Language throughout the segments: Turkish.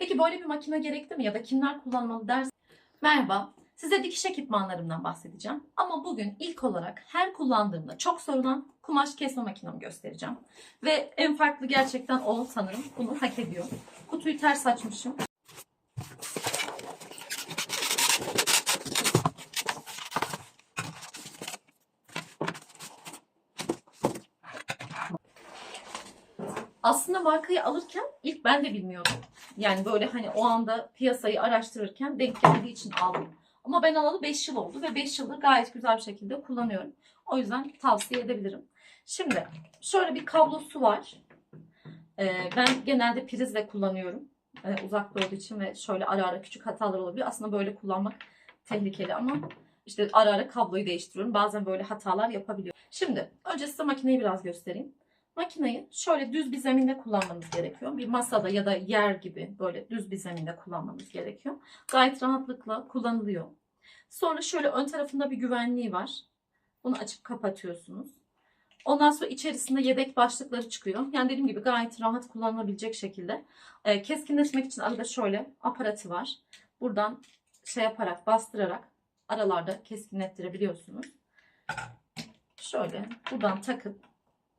Peki böyle bir makine gerekli mi ya da kimler kullanmalı dersin? Merhaba, size dikiş ekipmanlarımdan bahsedeceğim. Ama bugün ilk olarak her kullandığımda çok sorulan kumaş kesme makinamı göstereceğim. Ve en farklı gerçekten o sanırım. Bunu hak ediyor. Kutuyu ters açmışım. Aslında markayı alırken ilk ben de bilmiyordum. Yani böyle hani o anda piyasayı araştırırken denk geldiği için aldım. Ama ben alalı 5 yıl oldu ve 5 yıldır gayet güzel bir şekilde kullanıyorum. O yüzden tavsiye edebilirim. Şimdi şöyle bir kablosu var. Ee, ben genelde prizle kullanıyorum. Ee, uzakta olduğu için ve şöyle ara ara küçük hatalar olabiliyor. Aslında böyle kullanmak tehlikeli ama işte ara ara kabloyu değiştiriyorum. Bazen böyle hatalar yapabiliyor. Şimdi önce size makineyi biraz göstereyim. Makineyi şöyle düz bir zeminde kullanmanız gerekiyor. Bir masada ya da yer gibi böyle düz bir zeminde kullanmanız gerekiyor. Gayet rahatlıkla kullanılıyor. Sonra şöyle ön tarafında bir güvenliği var. Bunu açıp kapatıyorsunuz. Ondan sonra içerisinde yedek başlıkları çıkıyor. Yani dediğim gibi gayet rahat kullanılabilecek şekilde. Ee, keskinleşmek için arada şöyle aparatı var. Buradan şey yaparak bastırarak aralarda keskinlettirebiliyorsunuz. Şöyle buradan takıp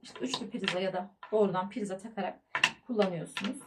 işte üçlü prize ya da doğrudan prize takarak kullanıyorsunuz.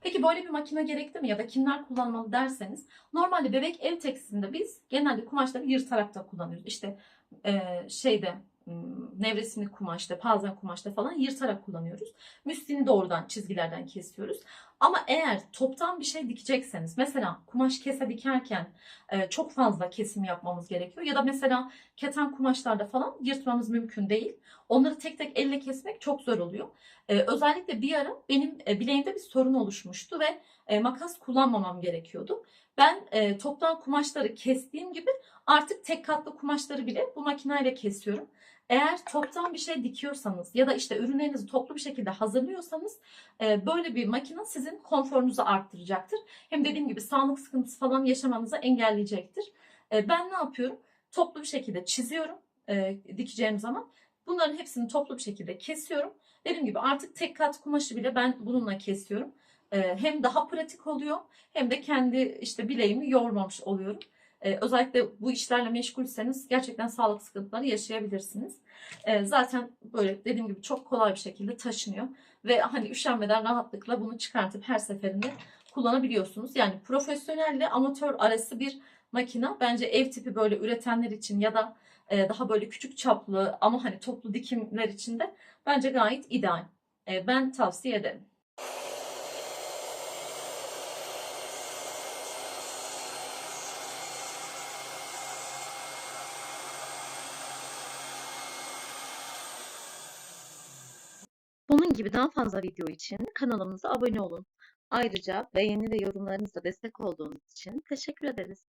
Peki böyle bir makine gerekli mi ya da kimler kullanmalı derseniz normalde bebek ev tekstilinde biz genelde kumaşları yırtarak da kullanıyoruz. İşte e, şeyde hmm, nevresimli kumaşta, pazen kumaşta falan yırtarak kullanıyoruz. Müslini doğrudan çizgilerden kesiyoruz. Ama eğer toptan bir şey dikecekseniz mesela kumaş kese dikerken e, çok fazla kesim yapmamız gerekiyor ya da mesela keten kumaşlarda falan yırtmamız mümkün değil. Onları tek tek elle kesmek çok zor oluyor. Ee, özellikle bir ara benim e, bileğimde bir sorun oluşmuştu ve e, makas kullanmamam gerekiyordu. Ben e, toptan kumaşları kestiğim gibi artık tek katlı kumaşları bile bu makineyle kesiyorum. Eğer toptan bir şey dikiyorsanız ya da işte ürünlerinizi toplu bir şekilde hazırlıyorsanız e, böyle bir makine sizin konforunuzu arttıracaktır. Hem dediğim gibi sağlık sıkıntısı falan yaşamanızı engelleyecektir. E, ben ne yapıyorum? Toplu bir şekilde çiziyorum e, dikeceğim zaman. Bunların hepsini toplu bir şekilde kesiyorum. Dediğim gibi artık tek kat kumaşı bile ben bununla kesiyorum. Ee, hem daha pratik oluyor hem de kendi işte bileğimi yormamış oluyorum. Ee, özellikle bu işlerle meşgulseniz gerçekten sağlık sıkıntıları yaşayabilirsiniz. Ee, zaten böyle dediğim gibi çok kolay bir şekilde taşınıyor ve hani üşenmeden rahatlıkla bunu çıkartıp her seferinde kullanabiliyorsunuz. Yani profesyonelle amatör arası bir makina bence ev tipi böyle üretenler için ya da e, daha böyle küçük çaplı ama hani toplu dikimler için de bence gayet ideal. E, Ben tavsiye ederim. Bunun gibi daha fazla video için kanalımıza abone olun. Ayrıca beğeni ve yorumlarınızla destek olduğunuz için teşekkür ederiz.